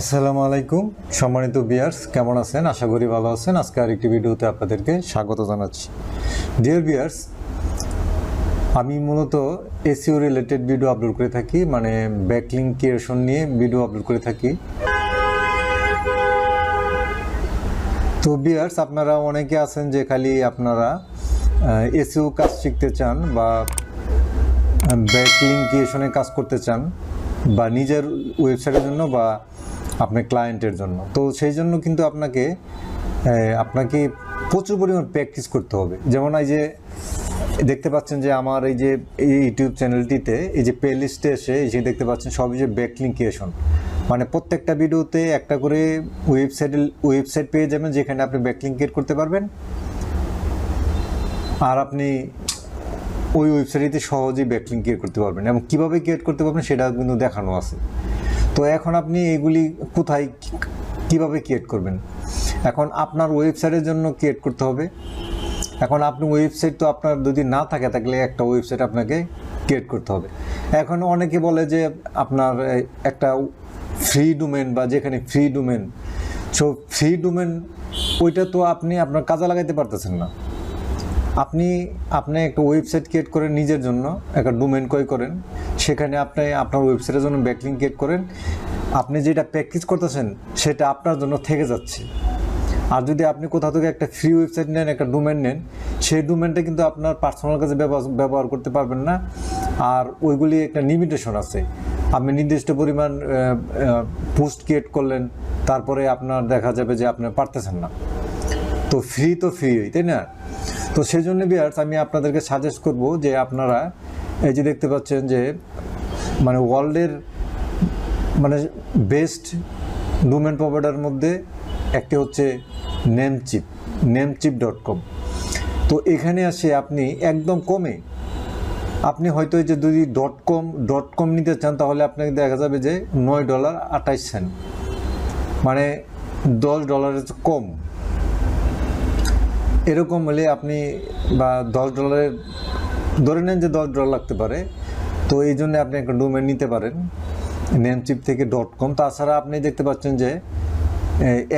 আসসালামু আলাইকুম। সম্মানিত বিয়ার্স কেমন আছেন? আশা করি ভালো আছেন। আজকে আরেকটি ভিডিওতে আপনাদেরকে স্বাগত জানাচ্ছি। ডিয়ার বিয়ার্স আমি মূলত এসিও রিলেটেড ভিডিও আপলোড করে থাকি মানে ব্যাকলিং ক্রিয়েশন নিয়ে ভিডিও আপলোড করে থাকি। তো বিয়ার্স আপনারা অনেকে আছেন যে খালি আপনারা এসিও কাজ শিখতে চান বা ব্যাকলিং ক্রিয়েশনের কাজ করতে চান, বা নিজের ওয়েবসাইটের জন্য বা আপনার ক্লায়েন্টের জন্য। তো সেই জন্য কিন্তু আপনাকে আপনাকে প্রচুর পরিমাণ প্র্যাকটিস করতে হবে। যেমন এই যে, দেখতে পাচ্ছেন যে আমার এই যে, এই ইউটিউব চ্যানেলটিতে এই যে প্লে লিস্টে এসে এই যে দেখতে পাচ্ছেন সবই যে ব্যাকলিং ক্রিয়েশন মানে প্রত্যেকটা ভিডিওতে একটা করে ওয়েবসাইট ওয়েবসাইট পেয়ে যাবেন যেখানে আপনি ব্যাকলিং ক্রিয়েট করতে পারবেন। আর আপনি ওই ওয়েবসাইটে সহজেই ব্যাকলিং ক্রিয়েট করতে পারবেন। এবং কীভাবে ক্রিয়েট করতে পারবেন সেটা কিন্তু দেখানো আছে। তো এখন আপনি এগুলি কোথায়, কীভাবে ক্রিয়েট করবেন? এখন আপনার ওয়েবসাইটের জন্য ক্রিয়েট করতে হবে। এখন আপনি ওয়েবসাইট তো আপনার যদি না থাকে, তাহলে একটা ওয়েবসাইট আপনাকে ক্রিয়েট করতে হবে। এখন অনেকে বলে যে আপনার একটা ফ্রি ডোমেন বা যেখানে free domain so free domain ওইটা তো আপনি আপনার কাজে লাগাইতে পারতেছেন না। আপনি আপনি একটা ওয়েবসাইট ক্রিয়েট করেন নিজের জন্য, একটা ডোমেন ক্রয় করেন, সেখানে আপনি আপনার ওয়েবসাইটের জন্য ব্যাকলিং ক্রিয়েট করেন। আপনি যেটা প্র্যাকটিস করতেছেন, সেটা আপনার জন্য থেকে যাচ্ছে। আর যদি আপনি কোথাও থেকে একটা ফ্রি ওয়েবসাইট নেন, একটা ডোমেন নেন, সেই ডোমেনটা কিন্তু আপনার পার্সোনাল কাজে ব্যবহার করতে পারবেন না। আর ওইগুলি একটা লিমিটেশন আছে। আপনি নির্দিষ্ট পরিমাণ পোস্ট ক্রিয়েট করলেন, তারপরে আপনার দেখা যাবে যে আপনি পারতেছেন না। তো ফ্রি তো ফ্রি তাই না? তো সেই জন্য বিয়ার্স আমি আপনাদেরকে সাজেস্ট করব যে আপনারা এই যে দেখতে পাচ্ছেন যে মানে ওয়ার্ল্ডের মানে বেস্ট ডোমেন প্রোভাইডার মধ্যে একটি হচ্ছে নেমচিপ নেমচিপ ডট কম তো এখানে আসে আপনি একদম কমে, আপনি হয়তো এই যে যদি ডট কম ডট কম নিতে চান, তাহলে আপনাকে দেখা যাবে যে নয় ডলার আঠাইশ সেন্ট। মানে দশ ডলারের কম। এরকম হলে আপনি বা দশ ডলারের ধরে নেন যে দশ ডলার লাগতে পারে, তো এই জন্য আপনি একটা ডোমেন নিতে পারেন নেমচিপ থেকে ডট কম তাছাড়া আপনি দেখতে পাচ্ছেন যে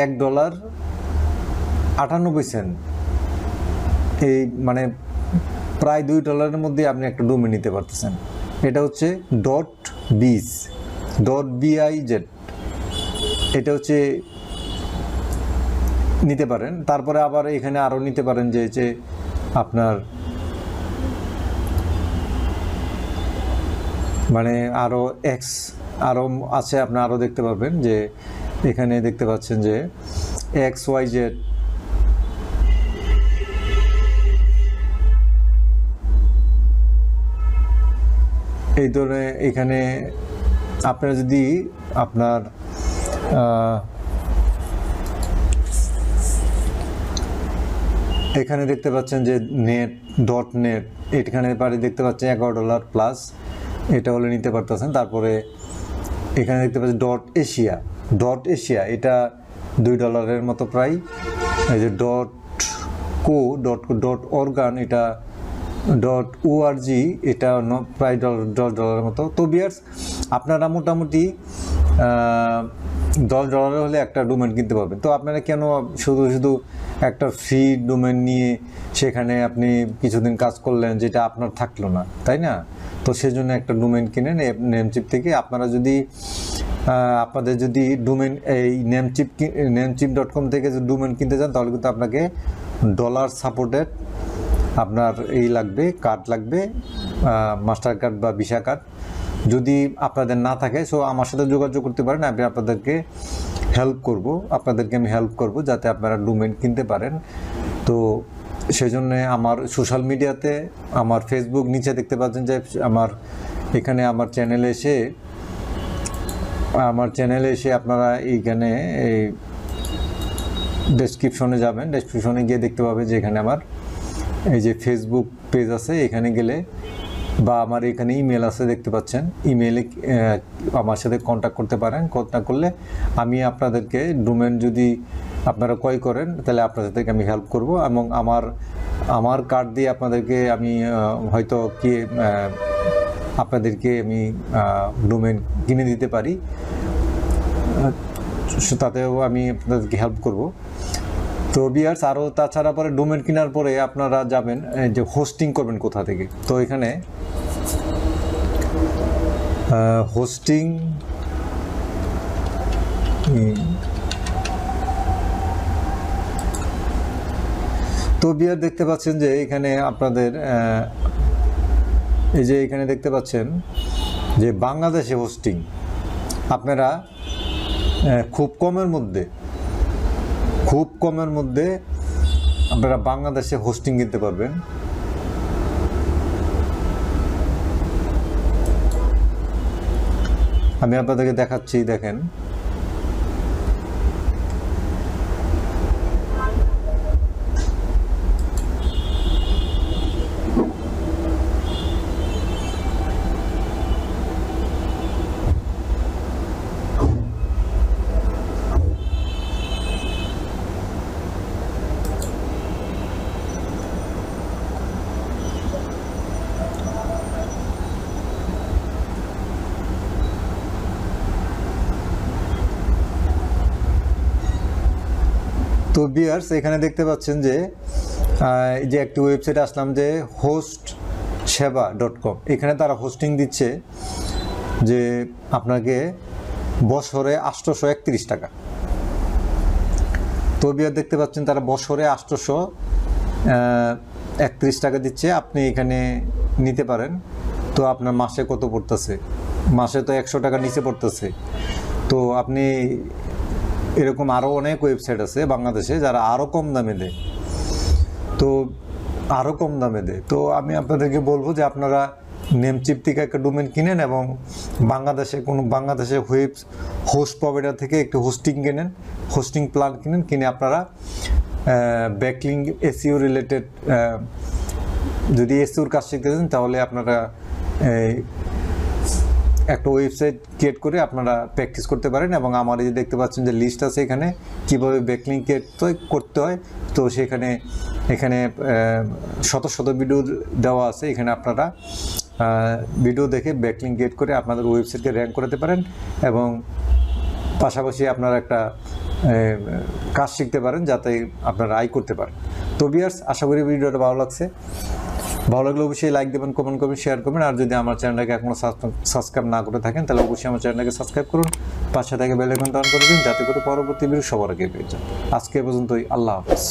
এক ডলার আটানব্বই সেন্ট এই মানে প্রায় দুই ডলারের মধ্যে আপনি একটা ডোমেন নিতে পারতেছেন। এটা হচ্ছে dot biz dot B I Z এটা হচ্ছে নিতে পারেন। তারপরে আবার এখানে আরও নিতে পারেন যে যে আপনার মানে আরও এক্স আরও আছে, আপনি আরও দেখতে পাবেন যে, এখানে দেখতে পাচ্ছেন যে এক্স ওয়াই জেড এই ধরনের এখানে আপনারা যদি আপনার এখানে দেখতে পাচ্ছেন যে নেট ডট নেট এখানে পারে দেখতে পাচ্ছেন এগারো ডলার প্লাস এটা হলে নিতে পারতেছেন। তারপরে এখানে দেখতে পাচ্ছেন ডট এশিয়া ডট এশিয়া এটা দুই ডলারের মতো প্রায় এই যে dot co dot dot org এটা ডট ওআরজি এটা ন- প্রায় ডলার দশ ডলারের মতো। তো বিয়ার্স আপনারা মোটামুটি দশ ডলারের হলে একটা ডোমেন কিনতে পারবেন। তো আপনারা কেন শুধু শুধু একটা ফ্রি ডোমেন নিয়ে সেখানে আপনি কিছুদিন কাজ করলেন যেটা আপনার থাকল না, তাই না? তো সেজন্য একটা ডোমেন কিনেন নেমচিপ থেকে। আপনারা যদি আপনাদের যদি ডোমেন এই নেমচিপ নেমচিপ ডট কম থেকে যদি ডোমেন কিনতে চান, তাহলে কিন্তু আপনাকে ডলার সাপোর্টেড আপনার এই লাগবে কার্ড লাগবে মাস্টার কার্ড বা ভিসা কার্ড যদি আপনাদের না থাকে সো আমার সাথে যোগাযোগ করতে পারেন আমি আপনাদেরকে হেল্প করব, আপনাদেরকে আমি হেল্প করব যাতে আপনারা ডোমেন কিনতে পারেন। তো সেই জন্য আমার সোশ্যাল মিডিয়াতে আমার ফেসবুক নিচে দেখতে পাচ্ছেন যে আমার এখানে আমার চ্যানেলে এসে, আমার চ্যানেলে এসে আপনারা এইখানে এই ডেসক্রিপশনে যাবেন। ডেসক্রিপশনে গিয়ে দেখতে পাবেন যে এখানে আমার এই যে ফেসবুক পেজ আছে, এখানে গেলে বা আমার এখানে ইমেল আছে, দেখতে পাচ্ছেন। ইমেলে আমার সাথে কন্ট্যাক্ট করতে পারেন। কন্ট্যাক্ট করলে আমি আপনাদেরকে ডোমেন যদি আপনারা ক্রয় করেন, তাহলে আপনাদেরকে আমি হেল্প করব এবং আমার আমার কার্ড দিয়ে আপনাদেরকে আমি হয়তো কি আপনাদেরকে আমি ডোমেন কিনে দিতে পারি। তাতেও আমি আপনাদেরকে হেল্প করব। তো বিয়ার্স আরও তাছাড়া পরে ডোমেন কেনার পরে আপনারা যাবেন যে হোস্টিং করবেন কোথা থেকে? তো এখানে হোস্টিং তো বিয়ার দেখতে পাচ্ছেন যে এখানে আপনাদের এই যে এখানে দেখতে পাচ্ছেন যে বাংলাদেশে হোস্টিং আপনারা খুব কমের মধ্যে খুব কমের মধ্যে আপনারা বাংলাদেশে হোস্টিং কিনতে পারবেন। আমি আপনাদেরকে দেখাচ্ছি দেখেন। বিয়ার্স এখানে দেখতে পাচ্ছেন যে যে একটি ওয়েবসাইট আসলাম যে হোস্ট সেবা ডট কম এখানে তারা হোস্টিং দিচ্ছে যে আপনাকে বছরে আটশোশো একত্রিশ টাকা। তো বিয়ার দেখতে পাচ্ছেন তারা বছরে আটশোশো একত্রিশ টাকা দিচ্ছে। আপনি এখানে নিতে পারেন। তো আপনার মাসে কত পড়তেছে? মাসে তো একশো টাকা নিচে পড়তেছে। তো আপনি এরকম আরও অনেক ওয়েবসাইট আছে বাংলাদেশে যারা আরও কম দামে দেয়। তো আরও কম দামে দেয়। তো আমি আপনাদেরকে বলব যে আপনারা নেমচিপ থেকে একটা ডোমেন কিনেন এবং বাংলাদেশে কোনো বাংলাদেশে ওয়েব হোস্ট প্রোভাইডার থেকে একটু হোস্টিং কেনেন হোস্টিং প্ল্যান কিনেন, কিনে আপনারা ব্যাকলিং এসিও রিলেটেড যদি এসিওর কাজ শিখতে চান তাহলে আপনারা একটা ওয়েবসাইট ক্রিয়েট করে আপনারা প্র্যাকটিস করতে পারেন এবং আমার এই যে দেখতে পাচ্ছেন যে লিস্ট আছে এখানে, কীভাবে ব্যাকলিং ক্রিয়েট করতে হয়, তো সেখানে, এখানে শত শত ভিডিও দেওয়া আছে, এখানে আপনারা ভিডিও দেখে ব্যাকলিং ক্রিয়েট করে আপনাদের ওয়েবসাইটকে র্যাঙ্ক করাতে পারেন এবং পাশাপাশি আপনারা একটা কাজ শিখতে পারেন যাতে আপনারা আয় করতে পারেন। তো বিয়ার্স আশা করি ভিডিওটা ভালো লাগছে। ভালো লাগলে অবশ্যই লাইক দেবেন কমেন্ট করবেন শেয়ার করবেন। আর যদি আমার চ্যানেলটাকে এখনও সাবস্ক্রাইব না করে থাকেন, তাহলে অবশ্যই আমার চ্যানেলটাকে সাবস্ক্রাইব করুন। পাশে থেকে বেলাইকন টান করে দিন, যাতে করে পরবর্তী ভিডিও সবার আগে পেয়ে যান। আজকে পর্যন্তই, আল্লাহ হাফেজ।